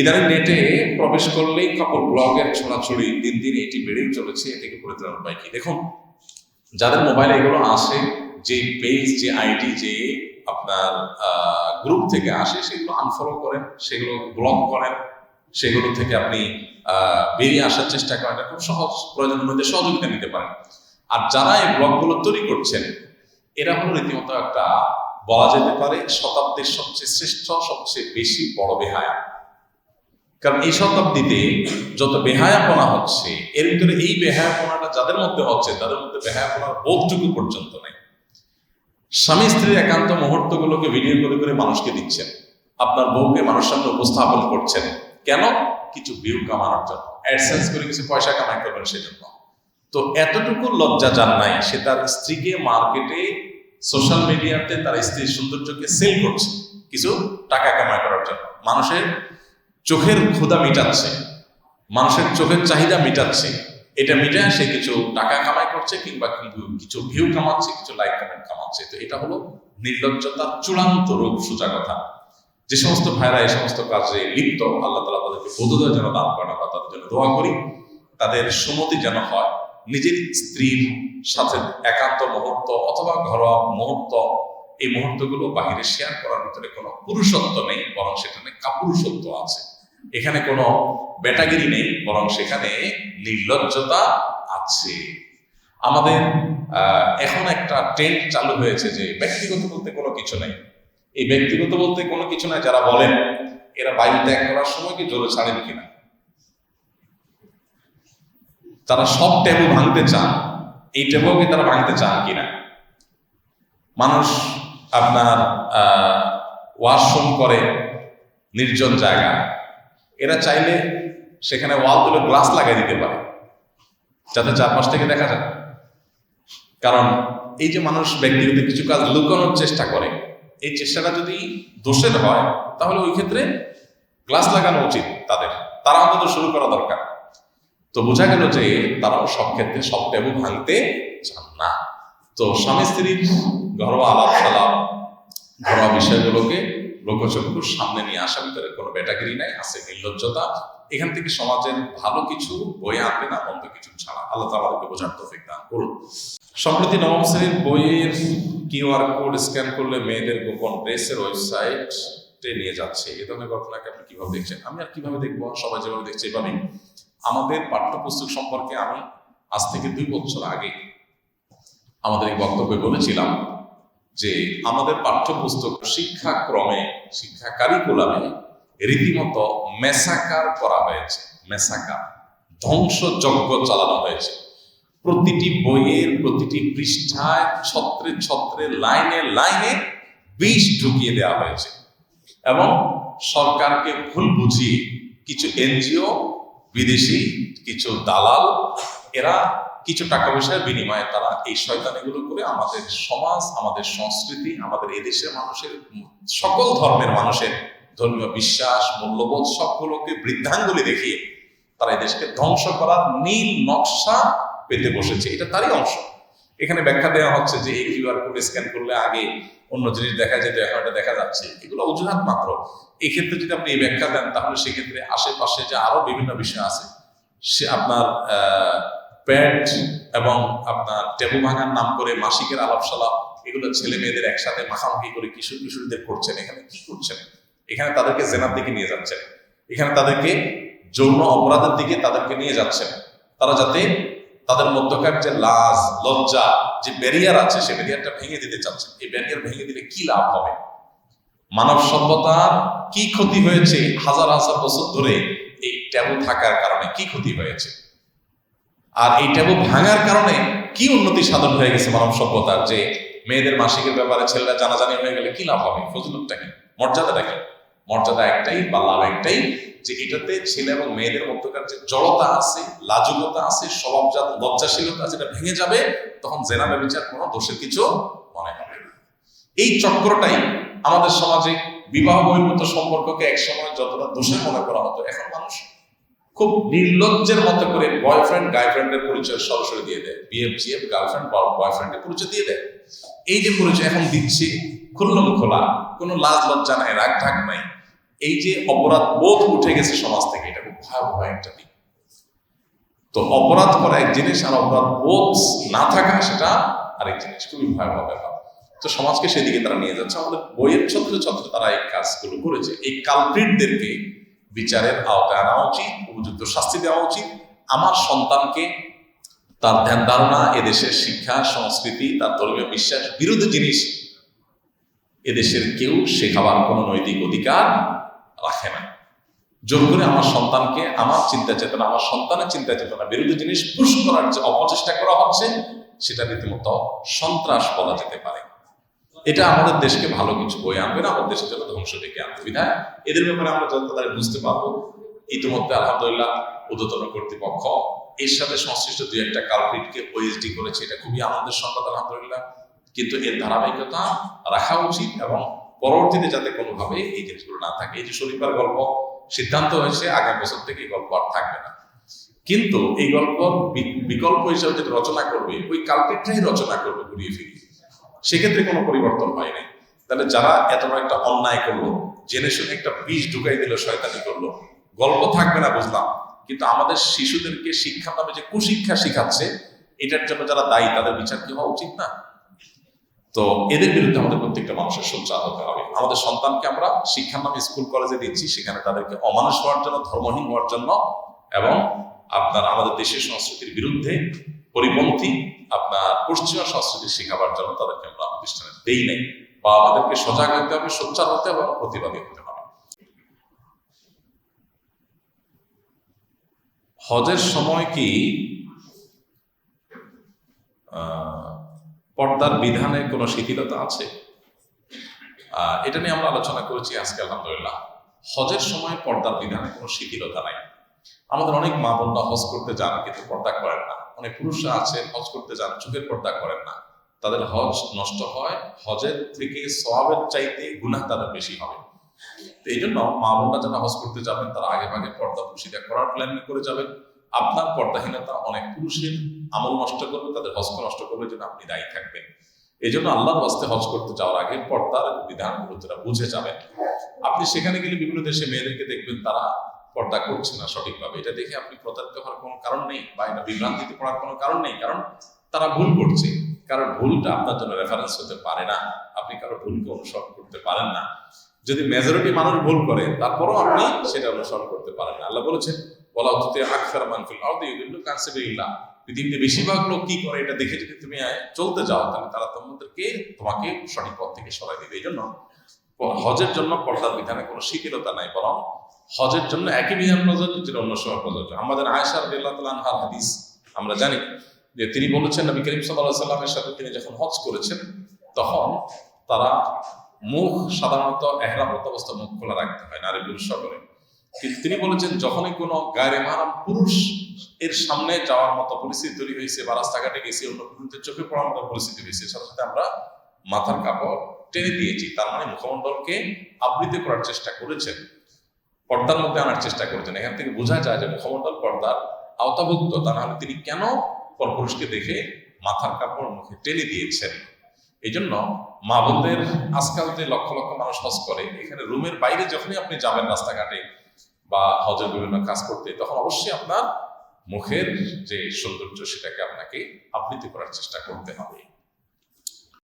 ইদানিং নেটে প্রবেশ করলেই কাপড় ব্লগের ছড়াছড়ি, দিন দিন এটি বেড়েই চলেছে এ থেকে পরিত্রাণ উপায় কি? দেখুন, যাদের মোবাইলে এগুলো আসে যে পেজ যে আইডি যে আপনার গ্রুপ থেকে আসে, সেগুলো আনফলো করেন, সেগুলো ব্লক করেন, সেগুলো থেকে আপনি বেরিয়ে আসার চেষ্টা করেন, খুব সহজ, প্রয়োজনের মধ্যে সহযোগিতা নিতে পারেন। আর যারা এই ব্লগগুলো তৈরি করছেন, এরা হলো রীতিমতো একটা বলা যেতে পারে শতাব্দীর সবচেয়ে শ্রেষ্ঠ, সবচেয়ে বেশি বড় বেহায়া। কারণ এই শতাব্দীতে যত বেহায়াপনা হচ্ছে, এর ভিতরে এই বেহায়াপনাটা যাদের মধ্যে হচ্ছে, তাদের মধ্যে বেহায়াপনার বোধটুকু পর্যন্ত নেই। স্বামী স্ত্রীর একান্ত মুহূর্তগুলোকে ভিডিও করে করে মানুষকে দিচ্ছেন। আপনার বউকে মানুষ সামনে উপস্থাপন করছেন। কেন? কিছু ভিউ কামানোর জন্য। অ্যাডসেন্স করে কিছু পয়সা কামাই করবেন সেজন্য। তো এতটুকু লজ্জা যার নাই, সে তার স্ত্রীকে মার্কেটে, সোশ্যাল মিডিয়াতে তার স্ত্রীর সৌন্দর্যকে সেল করছে। কিছু টাকা কামাই করার জন্য। মানুষের চোখের ক্ষুধা মিটাচ্ছে, মানুষের চোখের চাহিদা মিটাচ্ছে, এটা মিটায় সে কিছু টাকা কামাই করছে কিংবা কিছু ভিউ কামাচ্ছে, কিছু লাইক কমেন্ট কামাচ্ছে। তো এটা হলো নির্লজ্জতার চূড়ান্ত রূপ সোজা কথা। যে সমস্ত ভাইরা এই সমস্ত কাজে লিপ্ত, আল্লাহ তালা তাদেরকে বোধোদয় যেন দান করা বা তাদের জন্য দোয়া করি। তাদের সুমতি যেন হয়, নিজের স্ত্রীর সাথে একান্ত মুহূর্ত অথবা ঘরোয়া মুহূর্ত, এই মুহূর্তগুলো বাহিরে শেয়ার করার ভিতরে কোনো পুরুষত্ব নেই, বরং সেখানে কাপুরুষত্ব আছে। এখানে কোনো বেটাগিরি নেই, বরং সেখানে নির্লজ্জতা আছে। আমাদের এখন একটা ট্রেন্ড চালু হয়েছে যে ব্যক্তিগত বলতে কোনো কিছু নেই। এই ব্যক্তিগত বলতে কোনো কিছু নাই, যারা বলেন, এরা বায়ু ত্যাগ করার সময় কি জোরে ছাড়েন কিনা? তারা সব ট্যাবু ভাঙতে চান, এই ট্যাবুকে তারা ভাঙতে চান কিনা? মানুষ আপনার ওয়াশরুম করে, নির্জন জায়গা। এরা চাইলে সেখানে ওয়াল তুলে গ্লাস লাগাই দিতে পারে, যাতে চারপাশ থেকে দেখা যায়। কারণ এই যে মানুষ ব্যক্তিগত কিছু কাজ লুকানোর চেষ্টা করে, এই চেষ্টাটা যদি দোষের হয়, তাহলে ওই ক্ষেত্রে গ্লাস লাগানো উচিত তাদের। তারা অন্তত শুরু করা দরকার। তো বোঝা গেল যে তারাও সব ক্ষেত্রে সব ট্যাবু ভাঙতে চান না। তো স্বামী স্ত্রীর ঘরোয়া আলাপ সালাপ ঘরোয়া বিষয়গুলোকে লোকচক্ষুর সামনে নিয়ে আসা ভিতরে কোনো বেটাগিরি নাই, আছে নির্লজ্জতা। এখান থেকে সমাজের ভালো কিছু বয়ে আনবে না মন্দ কিছু ছাড়া। আল্লাহ তালা আমাদেরকে বোঝার তৌফিক দান করুন। সম্প্রতি নবম শ্রেণির বইয়ের কিউআর কোড স্ক্যান করলে মেয়েদের গোপন ড্রেসের ওয়েবসাইটে নিয়ে যাচ্ছে। এ ধরনের ঘটনাকে আপনি কীভাবে দেখছেন? আমি আর কীভাবে দেখব? সবাই যেভাবে দেখছে এভাবেই। আমাদের পাঠ্যপুস্তক সম্পর্কে আমি আজ থেকে দুই বছর আগে আমাদের এই বক্তব্যে বলেছিলাম যে আমাদের পাঠ্যপুস্তক শিক্ষাক্রমে, শিক্ষা কারিকুলামে রীতিমতো মেসাকার করা হয়েছে, মেসাকার, ধ্বংসযজ্ঞ চালানো হয়েছে। প্রতিটি বইয়ের প্রতিটি পৃষ্ঠায় ছত্রে ছত্রে, লাইনে লাইনে বিষ ঢুকিয়ে দেওয়া হয়েছে। এবং সরকারকে ভুল বুঝিয়ে কিছু এনজিও, বিদেশি, কিছু দালাল, এরা কিছু টাকা পয়সার বিনিময়ে তারা এই শয়তানিগুলো করে আমাদের সমাজ, আমাদের সংস্কৃতি, আমাদের এদেশের মানুষের সকল ধর্মের মানুষের ধর্মীয় বিশ্বাস, মূল্যবোধ সবগুলোকে বৃদ্ধাঙ্গুলি দেখিয়ে তারা এই দেশকে ধ্বংস করার নীল নকশা পেতে বসেছে। এটা তারই অংশ। এখানে ব্যাখ্যা দেওয়া হচ্ছে যে এই কিউআর কোড স্ক্যান করলে আগে অন্য জিনিস দেখা যেত, এখন এটা দেখা যাচ্ছে। এগুলো অজুহাত মাত্র। এক্ষেত্রে যদি আপনি এই ব্যাখ্যা দেন, তাহলে সেক্ষেত্রে আশেপাশে যে আরও বিভিন্ন বিষয় আছে, সে আপনার প্যান্ট এবং আপনার টেবু ভাঙার নাম করে মাসিকের আলাপ সালাপ এগুলো ছেলে মেয়েদের একসাথে মাখামাখি করে কিশোর কিশোরীদের করছেন এখানে। কি করছেন? এখানে তাদেরকে জেনার দিকে নিয়ে যাচ্ছেন। এখানে তাদেরকে যৌন অপরাধের দিকে তাদেরকে নিয়ে যাচ্ছেন। তারা যাতে তাদের মধ্যকার যে লাজ, লজ্জা, যে ব্যারিয়ার আছে, সে ব্যারিয়ারটা ভেঙে দিতে চাচ্ছেন। এই ব্যারিয়ার ভেঙে দিলে কি লাভ হবে? মানব সভ্যতার কি ক্ষতি হয়েছে হাজার হাজার বছর ধরে এই ট্যাবু থাকার কারণে কি ক্ষতি হয়েছে? আর এই ট্যাবু ভাঙার কারণে কি উন্নতি সাধন হয়ে গেছে মানব সভ্যতার? যে মেয়েদের মাসিকের ব্যাপারে ছেলেরা জানাজানি হয়ে গেলে কি লাভ হবে? ফজিলতটা কি? মর্যাদাটা কি? মর্যাদা একটাই বা লাভ একটাই? যে এটাতে ছেলে এবং মেয়েদের মধ্যকার যে জড়তা আছে, লাজুকতা আছে, স্বভাবজাত লজ্জাশীলতা যেটা ভেঙে যাবে, তখন জেনা ব্যবচার কোনো দোষের কিছু মনে হবে না। এই চক্রটাই আমাদের সমাজে বিবাহ বহির্ভূত সম্পর্ককে একসময় যতটা দোষের মনে করা হতো, এখন মানুষ খুব নির্লজ্জের মতো করে বয়ফ্রেন্ড গার্লফ্রেন্ডের পরিচয় সরাসরি দিয়ে দেয়। বিএফ গার্লফ্রেন্ড বয়ফ্রেন্ডের পরিচয় দিয়ে দেয়। এই যে পরিচয় এখন দিচ্ছি খুল্লম খোলা কোনো লাজ লজ্জা নাই, রাগ ঢাক নাই। এই যে অপরাধ বোধ উঠে গেছে সমাজ থেকে, এটা খুব ভয়াবহ একটা দিক। তো অপরাধ করা এক জিনিস আর অপরাধ বোধ না থাকা সেটা আরেক জিনিস, খুবই ভয়াবহ ব্যাপার। তো সমাজকে সেদিকে তারা নিয়ে যাচ্ছে। আমাদের বইয়ের ছত্র ছত্র তারা এই কাজগুলো করেছে। এই কালপ্রিটদেরকে বিচারের আওতায় আনা উচিত, উপযুক্ত শাস্তি দেওয়া উচিত। আমার সন্তানকে তার ধ্যান ধারণা, এদেশের শিক্ষা, সংস্কৃতি, তার ধর্মীয় বিশ্বাস, বিরোধী জিনিস, এদেশের কেউ শেখাবার কোনো নৈতিক অধিকার রাখে না। জোর করে আমার সন্তানকে, আমার চিন্তা চেতনা, আমার সন্তানের চিন্তা চেতনা, বিরোধী জিনিস পুশ করার যে অপচেষ্টা করা হচ্ছে, সেটা রীতিমতো সন্ত্রাস বলা যেতে পারে। এটা আমাদের দেশকে ভালো কিছু বই আনবে না, আমাদের দেশের জন্য ধ্বংস ডেকে আনবে। বিধায় এদের ব্যাপারে আমরা যত তাদের বুঝতে পারব, ইতিমধ্যে আলহামদুলিল্লাহ ঊর্ধ্বতন কর্তৃপক্ষ এর সাথে সংশ্লিষ্ট দুই একটা কালপিটকে ওএসডি করেছে, এটা খুবই আনন্দের সংবাদ আলহামদুলিল্লাহ। কিন্তু এর ধারাবাহিকতা রাখা উচিত এবং পরবর্তীতে যাতে কোনোভাবে এই জিনিসগুলো না থাকে। এই যে শরীফার গল্প, সিদ্ধান্ত হয়েছে, আগামী বছর থেকে এই গল্প আর থাকবে না। কিন্তু এই গল্প বিকল্প হিসাবে যেটা রচনা করবে, ওই কালপিটটাই রচনা করবে ঘুরিয়ে ফিরিয়ে। সেক্ষেত্রে কোনো পরিবর্তন হয়নি তাহলে যারা এত বড় একটা অন্যায় করল, জেনে শুনে একটা বিষ ঢুকাই দিল, শয়তানি করল, গল্প থাকবে না বুঝলাম। কিন্তু আমাদের শিশুদেরকে শিক্ষা নামে যে কুশিক্ষা শিখাচ্ছে, এটার জন্য যারা দায়ী, তাদের বিচার কি হওয়া উচিত না? তো এদের বিরুদ্ধে আমাদের প্রত্যেকটা মানুষের সোচ্চার হতে হবে। আমাদের সন্তানকে আমরা শিক্ষার নামে স্কুল, কলেজে দিচ্ছি, সেখানে তাদেরকে অমানুষ হওয়ার জন্য, ধর্মহীন হওয়ার জন্য এবং আপনার আমাদের দেশের সংস্কৃতির বিরুদ্ধে পরিপন্থী আপনার পশ্চিমা সংস্কৃতি শেখাবার জন্য তাদেরকে আমরা প্রতিষ্ঠানে দেই নাই। বা আমাদেরকে সজাগ হতে হবে, সোচ্চার হতে হবে প্রতিবাদী হতে হবে হজের সময় কি পর্দার বিধানে কোনো শিথিলতা আছে? এটা নিয়ে আমরা আলোচনা করেছি আজকে, আলহামদুলিল্লাহ। হজের সময় পর্দার বিধানে কোনো শিথিলতা নাই। আমাদের অনেক মা বোনরা হজ করতে যান, কিন্তু পর্দা করেন না। অনেক পুরুষরা আছেন হজ করতে যান, চোখের পর্দা করেন না। তাদের হজ নষ্ট হয়, হজের থেকে সওয়াবের চাইতে গুনাহ তাদের বেশি হবে। এই জন্য মা বোনরা যারা হজ করতে যাবেন, তারা আগে ভাগে পর্দা পুষিদা করার প্ল্যানিং করে যাবেন। আপনার পর্দাহীনতা অনেক পুরুষের আমল নষ্ট করবে, তাদের হজকে নষ্ট করবে যেন আপনি দায়ী থাকবেন। এই জন্য আল্লাহর হস্তে হজ করতে যাওয়ার আগে পর্দার বিধানগুলো তারা বুঝে যাবেন। আপনি সেখানে গেলে বিভিন্ন দেশে মেয়েদেরকে দেখবেন, তারা পর্দা করছে না সঠিকভাবে। এটা দেখে আপনি প্রতারিত হওয়ার কোনো কারণ নেই বা এটা বিভ্রান্তিতে পড়ার কোনো কারণ নেই, কারণ তারা ভুল করছে। কারণ ভুলটা আপনার জন্য রেফারেন্স হতে পারে না। আপনি কারও ভুলকে অনুসরণ করতে পারেন না। যদি মেজরিটি মানুষ ভুল করে, তারপরও আপনি সেটা অনুসরণ করতে পারেন না। আল্লাহ বলেছেন বলা হচ্ছে আকসার মানফিল আউদি ইউদিল্লু কানসিবিল্লাহ পৃথিবীতে বেশিরভাগ লোক কি করে? এটা দেখে যদি তুমি চলতে যাও, তাহলে তারা তোমাদেরকে, তোমাকে সঠিক পথ থেকে সরাই দিবে। এই জন্য হজের জন্য পর্দার বিধানে কোনো শিথিলতা নাই, বরং হজের জন্য একই বিধান প্রযোজ্য, যেটা অন্য সময় প্রযোজ্য। আমাদের আয়সার আনহার হাদিস, আমরা জানি যে তিনি বলেছেন, নবী করিম সাল্লাহ সাল্লামের সাথে তিনি যখন হজ করেছেন, তখন তারা মুখ সাধারণত এহরামত অবস্থা মুখ খোলা রাখতে হয় নারী পুরুষ সকলে। কিন্তু তিনি বলেছেন, যখনই কোনো গায়ে মারাম পুরুষ এর সামনে যাওয়ার মতো পরিস্থিতি তৈরি হয়েছে বা রাস্তাঘাটে গেছে, অন্য পুরুষদের চোখে পড়ার মতো পরিস্থিতি হয়েছে, সাথে সাথে আমরা মাথার কাপড় টেনে দিয়েছি। তার মানে মুখমণ্ডলকে আবৃত করার চেষ্টা করেছেন। পর্দার মধ্যে আনার চেষ্টা করেছেন। এখান থেকে বোঝা যায় যে মুখমণ্ডল পর্দার আওতাভুক্ত। তা নাহলে তিনি কেন পরপুরুষকে দেখে মাথার কাপড় মুখে টেনে দিয়েছেন? এই জন্য মা বোনদের আজকাল যে লক্ষ লক্ষ মানুষ হজ করে, এখানে রুমের বাইরে যখনই আপনি যাবেন রাস্তাঘাটে বা হজের বিভিন্ন কাজ করতে, তখন অবশ্যই আপনার মুখের যে সৌন্দর্য, সেটাকে আপনাকে আবৃত্তি করার চেষ্টা করতে হবে।